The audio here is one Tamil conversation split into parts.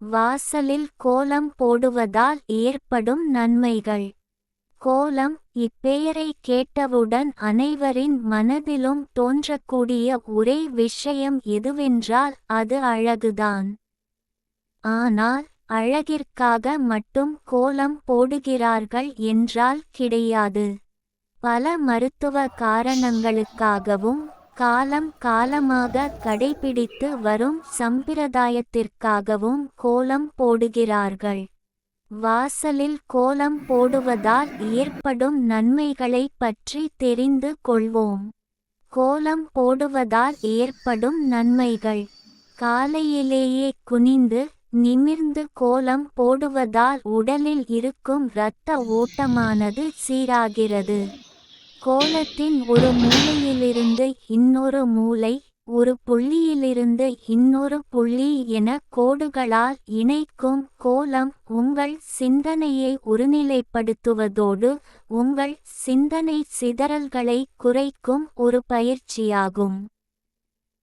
வாசலில் கோலம் போடுவதால் ஏற்படும் நன்மைகள். கோலம் இப்பெயரை கேட்டவுடன் அனைவரின் மனதிலும் தோன்றக்கூடிய ஒரே விஷயம் எதுவென்றால் அது அழகுதான். ஆனால் அழகிற்காக மட்டும் கோலம் போடுகிறார்கள் என்றால் கிடையாது. பல மருத்துவ காரணங்களுக்காகவும் காலம் காலமாக கடைபிடித்து வரும் சம்பிரதாயத்திற்காகவும் கோலம் போடுகிறார்கள். வாசலில் கோலம் போடுவதால் ஏற்படும் நன்மைகளை பற்றி தெரிந்து கொள்வோம். கோலம் போடுவதால் ஏற்படும் நன்மைகள். காலையிலேயே குனிந்து நிமிர்ந்து கோலம் போடுவதால் உடலில் இருக்கும் இரத்த ஓட்டமானது சீராகிறது. கோலத்தின் ஒரு மூலையிலிருந்து இன்னொரு மூலை ஒரு புள்ளியிலிருந்து இன்னொரு புள்ளி என கோடுகளால் இணைக்கும் கோலம் உங்கள் சிந்தனையை ஒருநிலைப்படுத்துவதோடு உங்கள் சிந்தனை சிதறல்களை குறைக்கும் ஒரு பயிற்சியாகும்.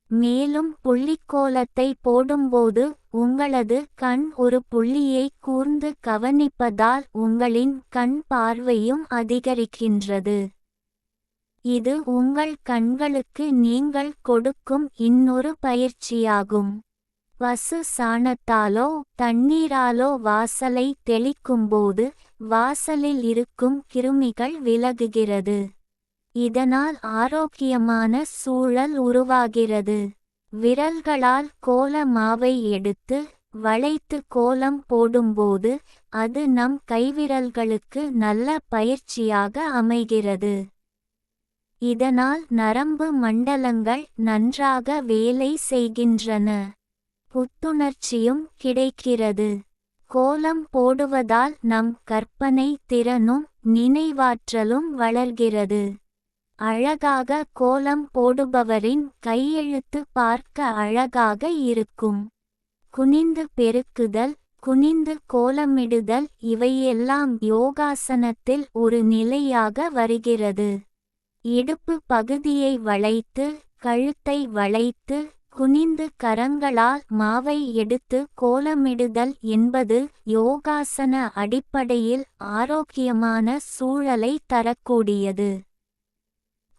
மேலும் புள்ளிக்கோலத்தை போடும்போது உங்களது கண் ஒரு புள்ளியை கூர்ந்து கவனிப்பதால் உங்களின் கண் பார்வையும் அதிகரிக்கின்றது. இது உங்கள் கண்களுக்கு நீங்கள் கொடுக்கும் இன்னொரு பயிற்சியாகும். பசு சாணத்தாலோ தண்ணீராலோ வாசலை தெளிக்கும்போது வாசலில் இருக்கும் கிருமிகள் விலகுகிறது. இதனால் ஆரோக்கியமான சூழல் உருவாகிறது. விரல்களால் கோல மாவை எடுத்து வளைத்து கோலம் போடும்போது அது நம் கைவிரல்களுக்கு நல்ல பயிற்சியாக அமைகிறது. இதனால் நரம்பு மண்டலங்கள் நன்றாக வேலை செய்கின்றன. புத்துணர்ச்சியும் கிடைக்கிறது. கோலம் போடுவதால் நம் கற்பனை திறனும் நினைவாற்றலும் வளர்கிறது. அழகாக கோலம் போடுபவரின் கையெழுத்து பார்க்க அழகாக இருக்கும். குனிந்து பெருக்குதல் குனிந்து கோலமிடுதல் இவையெல்லாம் யோகாசனத்தில் ஒரு நிலையாக வருகிறது. இடுப்பு பகுதியை வளைத்து கழுத்தை வளைத்து குனிந்து கரங்களால் மாவை எடுத்து கோலமிடுதல் என்பது யோகாசன அடிப்படையில் ஆரோக்கியமான சூழலை தரக்கூடியது.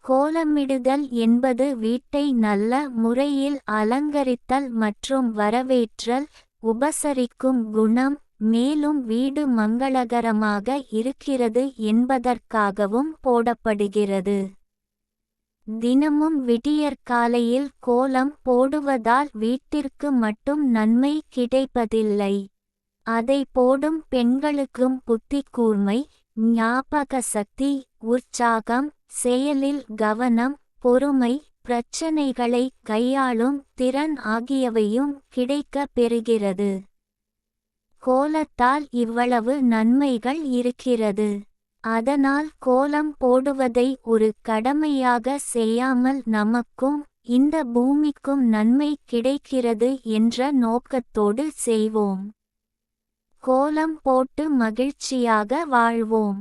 கோலமிடுதல் என்பது வீட்டை நல்ல முறையில் அலங்கரித்தல் மற்றும் வரவேற்றல் உபசரிக்கும் குணம் மேலும் வீடு மங்களகரமாக இருக்கிறது என்பதற்காகவும் போடப்படுகிறது. தினமும் விடியற்காலையில் கோலம் போடுவதால் வீட்டிற்கு மட்டும் நன்மை கிடைப்பதில்லை. அதை போடும் பெண்களுக்கும் புத்தி கூர்மை ஞாபக சக்தி உற்சாகம் செயலில் கவனம் பொறுமை பிரச்சனைகளை கையாளும் திறன் ஆகியவையும் கிடைக்க பெறுகிறது. கோலத்தால் இவ்வளவு நன்மைகள் இருக்கிறது. அதனால் கோலம் போடுவதை ஒரு கடமையாக செய்யாமல் நமக்கும் இந்த பூமிக்கும் நன்மை கிடைக்கிறது என்ற நோக்கத்தோடு செய்வோம். கோலம் போட்டு மகிழ்ச்சியாக வாழ்வோம்.